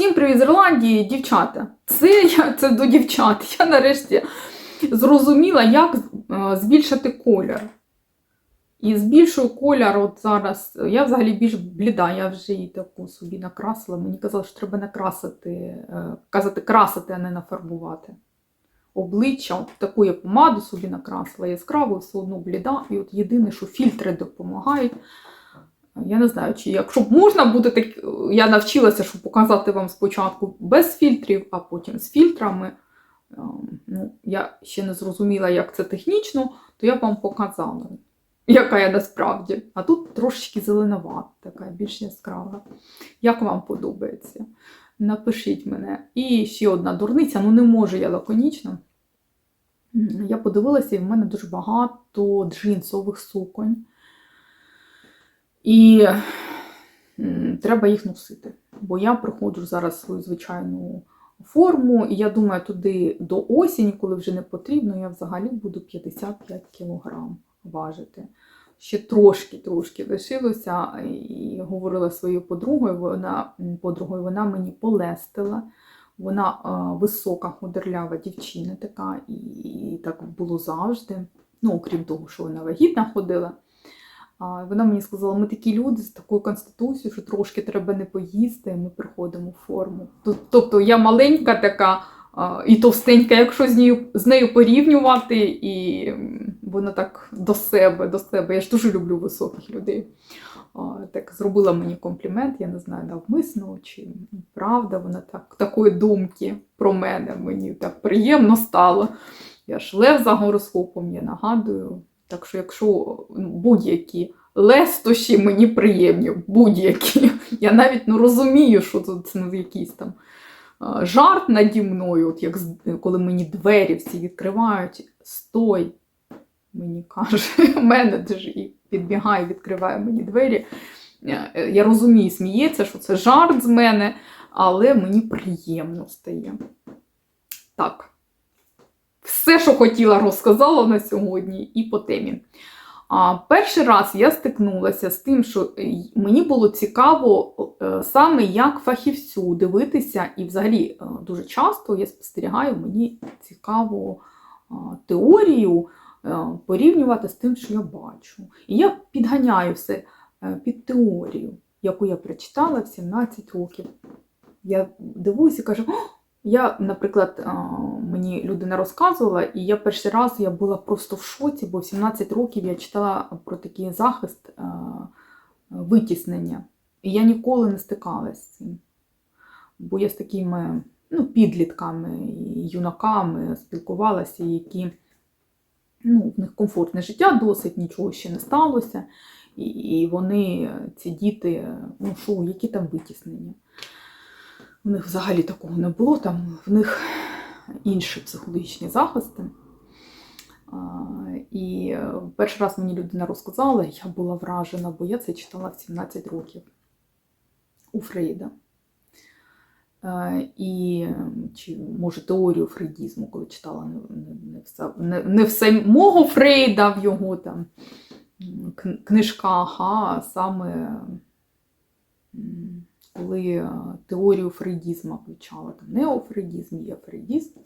Всім привіт з Ірландії, дівчата. Це я це до дівчат. Я нарешті зрозуміла, як е, збільшити колір. І збільшую колір от зараз. Я взагалі більш бліда, я вже її таку собі накрасила. Мені казали, що треба накрасити, е, казати красити, а не нафарбувати. Обличчя, от таку я помаду собі накрасила яскраву, все одно бліда. І от єдине, що фільтри допомагають. Я не знаю, чи якщо можна буде так, я навчилася, щоб показати вам спочатку без фільтрів, а потім з фільтрами. Ем, Ну, я ще не зрозуміла, як це технічно, то я б вам показала, яка я насправді. А тут трошечки зеленувата, така більш яскрава. Як вам подобається? Напишіть мене. І ще одна дурниця, ну не можу я лаконічно. Я подивилася, і в мене дуже багато джинсових суконь. І треба їх носити. Бо я приходжу зараз свою звичайну форму, і я думаю, туди до осені, коли вже не потрібно, я взагалі буду 55 кілограм важити. Ще трошки-трошки лишилося, і говорила своєю подругою, вона, подругою, вона мені полестила. Вона е, висока, худерлява дівчина така, і так було завжди. Ну, окрім того, що вона вагітна ходила. Вона мені сказала, ми такі люди з такою конституцією, що трошки треба не поїсти, ми приходимо в форму. Тобто я маленька така і товстенька, якщо з нею, з нею порівнювати, і вона так до себе, до себе. Я ж дуже люблю високих людей. Так зробила мені комплімент, я не знаю, навмисно чи правда, вона так, такої думки про мене мені так приємно стало. Я ж лев за гороскопом, я нагадую. Так що, якщо ну, будь-які лестощі мені приємні, будь-які. Я навіть не розумію, що тут ну, якийсь там жарт наді мною, от як коли мені двері всі відкривають, стой, мені каже, менеджер і підбігає, відкриває мені двері. Е, е, Я розумію, сміється, що це жарт з мене, але мені приємно стає. Так. Все, що хотіла, розказала на сьогодні і по темі. А, перший раз я стикнулася з тим, що е, мені було цікаво е, саме як фахівцю дивитися, і взагалі е, дуже часто я спостерігаю, мені цікаво теорію порівнювати з тим, що я бачу. І я підганяю все під теорію, яку я прочитала в 17 років. Я дивуюся і кажу, я, наприклад, мені людина розказувала, і я перший раз я була просто в шоці, бо в 17 років я читала про такий захист витіснення. І я ніколи не стикалася з цим. Бо я з такими ну, підлітками і юнаками спілкувалася, які ну, в них комфортне життя досить, нічого ще не сталося. І, і вони, ці діти, ну що, які там витіснення? У них взагалі такого не було, там в них інші психологічні захисти. І е, перший раз мені людина розказала, я була вражена, бо я це читала в 17 років у Фрейда. Е, І чи може теорію фрейдізму, коли читала не, все, не, не все мого Фрейда в його там книжках, а саме коли е, теорію фрейдізму включала, там неофрейдізм, є фрейдізм.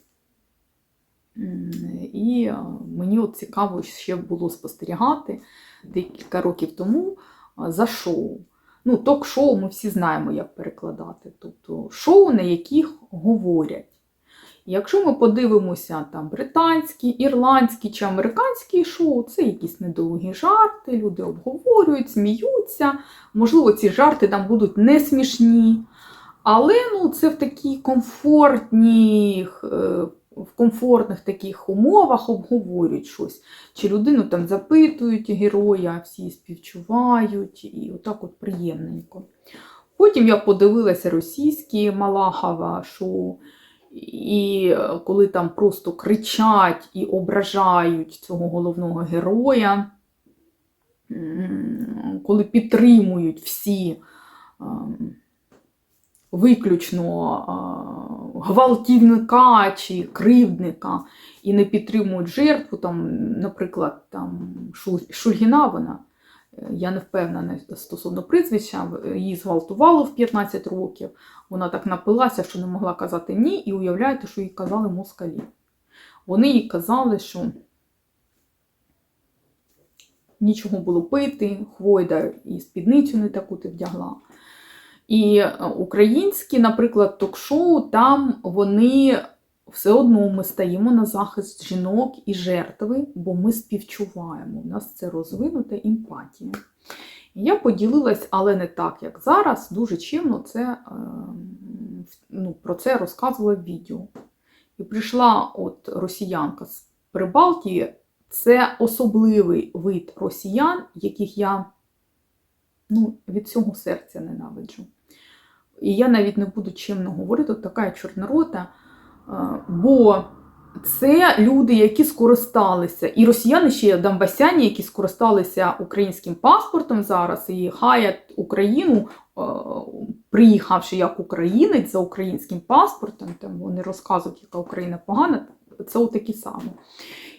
І е, мені от цікаво ще було спостерігати декілька років тому е, за шоу. Ну, ток-шоу ми всі знаємо, як перекладати. Тобто шоу, на яких говорять. Якщо ми подивимося там британські, ірландські чи американські шоу, це якісь недовгі жарти, люди обговорюють, сміються. Можливо, ці жарти там будуть не смішні. Але ну, це в такій комфортній, е, в комфортних таких умовах обговорюють щось. Чи людину там запитують героя, всі співчувають, і отак от приємненько. Потім я подивилася російські Малахова шоу, і е, коли там просто кричать і ображають цього головного героя, коли підтримують всі ем, виключно гвалтівника чи кривдника і не підтримують жертву, там, наприклад, там, Шульгіна вона Е, Я не впевнена стосовно прізвища, її зґвалтувало в 15 років. Вона так напилася, що не могла казати ні, і уявляєте, що їй казали москалі. Вони їй казали, що нічого було пити, хвойда і спідницю не таку ти вдягла. І е, українські, наприклад, ток-шоу, там вони все одно ми стаємо на захист жінок і жертви, бо ми співчуваємо. У нас це розвинута емпатія. Я поділилась, але не так, як зараз. Дуже чимно це, е, ну, про це розказувала в відео. І прийшла от росіянка з Прибалтії. Це особливий вид росіян, яких я ну, від цього серця ненавиджу. І я навіть не буду чимно говорити, от така чорнорота, бо це люди, які скористалися, і росіяни ще донбасяні, які скористалися українським паспортом зараз і хаять Україну, приїхавши як українець за українським паспортом, там вони розказують, яка Україна погана, це отакі самі.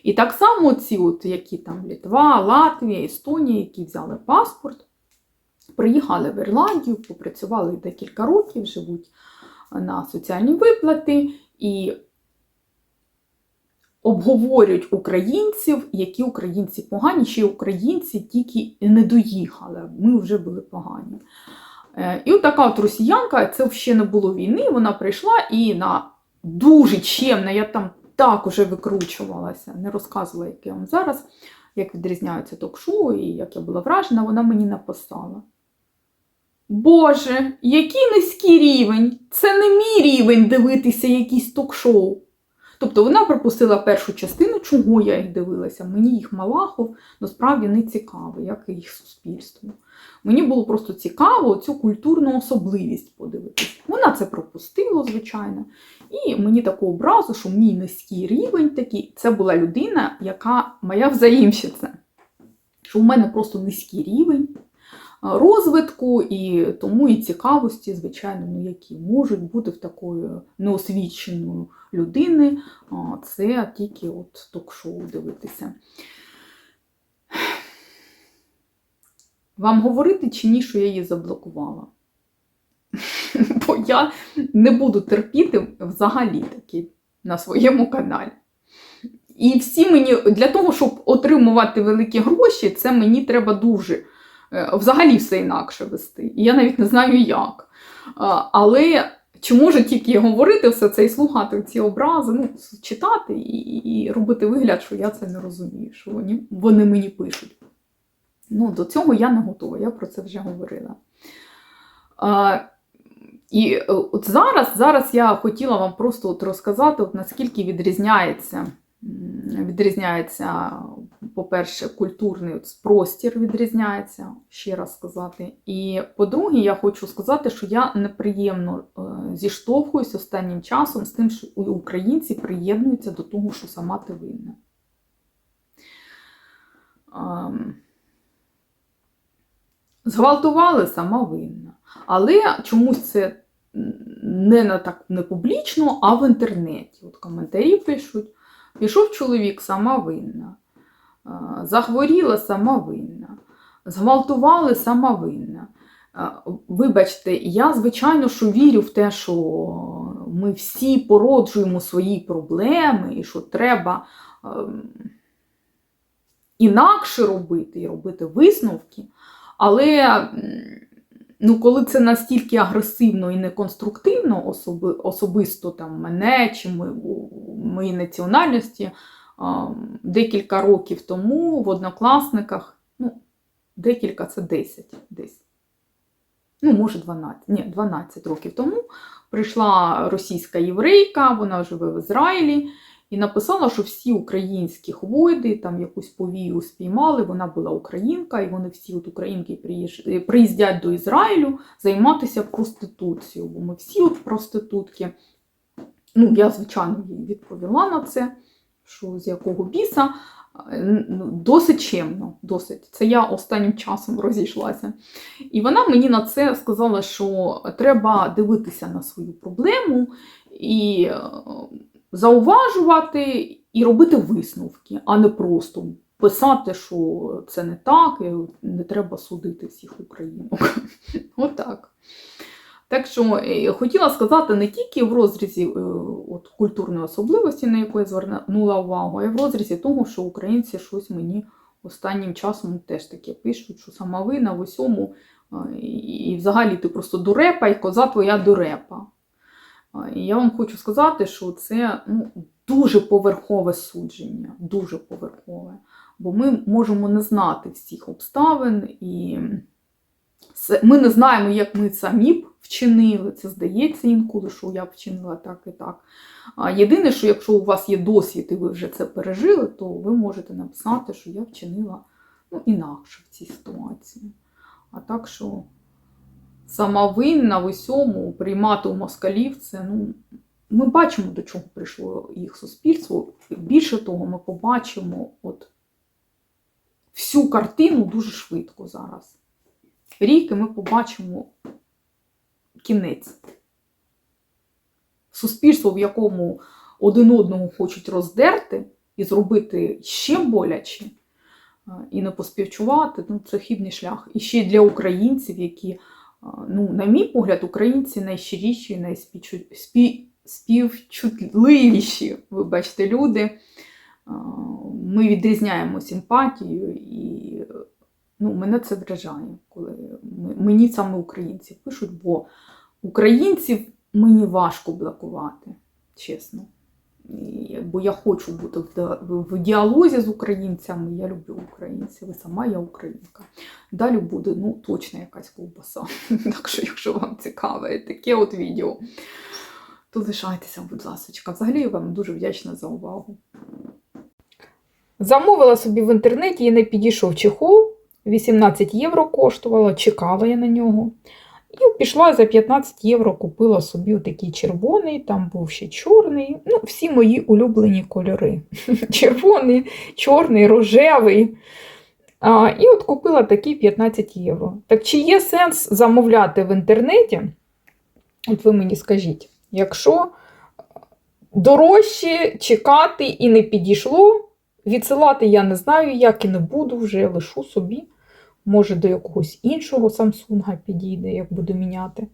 І так само ці, от, які там Літва, Латвія, Естонія, які взяли паспорт, приїхали в Ірландію, попрацювали декілька років, живуть на соціальні виплати і обговорюють українців, які українці погані, чи українці тільки не доїхали. Ми вже були погані. Е, І от така от росіянка, це ще не було війни, вона прийшла і на дуже чемна, я там так уже викручувалася, не розказувала, як я вам зараз, як відрізняються ток-шоу і як я була вражена, вона мені написала. Боже, який низький рівень! Це не мій рівень дивитися якісь ток-шоу. Тобто вона пропустила першу частину, чого я їх дивилася. Мені їх Малахов насправді не цікаво, як і їх суспільство. Мені було просто цікаво цю культурну особливість подивитись. Вона це пропустила, звичайно. І мені таку образу, що мій низький рівень такий, це була людина, яка моя взаємщиця. Що в мене просто низький рівень розвитку, і тому і цікавості, звичайно, ну, які можуть бути в такої неосвіченої людини, це тільки от ток-шоу дивитися. Вам говорити чи ні, що я її заблокувала? Бо я не буду терпіти взагалі таки на своєму каналі. І всі мені для того, щоб отримувати великі гроші, це мені треба дуже е, взагалі все інакше вести. І я навіть не знаю як. Але чи можу тільки говорити все це і слухати ці образи, ну, читати і, і робити вигляд, що я це не розумію, що вони, вони мені пишуть. Ну, до цього я не готова, я про це вже говорила. А, і е, от зараз, зараз я хотіла вам просто от розказати, от наскільки відрізняється, відрізняється, по-перше, культурний простір відрізняється, ще раз сказати. І по-друге, я хочу сказати, що я неприємно е, зіштовхуюсь останнім часом з тим, що українці приєднуються до того, що сама ти винна. Ам, Зґвалтували сама винна. Але чомусь це не на так не публічно, а в інтернеті. От коментарі пишуть: пішов чоловік, сама винна, захворіла сама винна, зґвалтували сама винна. Вибачте, я, звичайно, що вірю в те, що ми всі породжуємо свої проблеми, і що треба ем, інакше робити і робити висновки. Але ну, коли це настільки агресивно і неконструктивно, особи, особисто там мене чи ми, у моїй національності, декілька років тому в однокласниках, ну, декілька це 10 десь. Ну, може, 12, ні, 12 років тому прийшла російська єврейка, вона живе в Ізраїлі, і написала, що всі українські хвойди там якусь повію спіймали, вона була українка, і вони всі от українки приїздять до Ізраїлю займатися проституцією, бо ми всі от проститутки. Ну, я, звичайно, їй відповіла на це, що з якого біса. Е, ну, Досить чемно, досить. Це я останнім часом розійшлася. І вона мені на це сказала, що треба дивитися на свою проблему і е, зауважувати і робити висновки, а не просто писати, що це не так, і не треба судити всіх українок. Отак. Так що е, хотіла сказати не тільки в розрізі е, от, культурної особливості, на яку я звернула увагу, а й в розрізі того, що українці щось мені останнім часом теж таке пишуть, що сама вина в усьому, і, взагалі ти просто дурепа, і коза твоя дурепа. І я вам хочу сказати, що це ну, дуже поверхове судження, дуже поверхове. Бо ми можемо не знати всіх обставин, і ми не знаємо, як ми самі б вчинили. Це здається інколи, що я б вчинила так і так. Єдине, що якщо у вас є досвід і ви вже це пережили, то ви можете написати, що я вчинила ну, інакше в цій ситуації. А так що сама винна в усьому приймати у москалів, це ну, ми бачимо, до чого прийшло їх суспільство. Більше того, ми побачимо от всю картину дуже швидко зараз. Рік ми побачимо кінець. Суспільство, в якому один одного хочуть роздерти і зробити ще боляче, і не поспівчувати, ну, це хибний шлях. І ще для українців, які, ну, на мій погляд, українці найщиріші, найспівчу- спі- співчутливіші, вибачте, люди. Ми відрізняємо симпатію, і ну, мене це вражає, коли мені саме українці пишуть, бо українців мені важко блокувати, чесно. І, бо я хочу бути в, в, діалозі з українцями, я люблю українців, і сама я українка. Далі буде ну, точно якась ковбаса. Так що, якщо вам цікаве таке от відео, то лишайтеся, будь ласка. Взагалі я вам дуже вдячна за увагу. Замовила собі в інтернеті і не підійшов чехол. 18 євро коштувало, чекала я на нього. І пішла за 15 євро, купила собі такий червоний, там був ще чорний. Ну, всі мої улюблені кольори. Червоний, чорний, рожевий. А, і от купила такий 15 євро. Так чи є сенс замовляти в інтернеті? От ви мені скажіть, якщо дорожче чекати і не підійшло, Відсилати я не знаю, як і не буду вже, лишу собі. Може, до якогось іншого Samsung підійде, як буду міняти.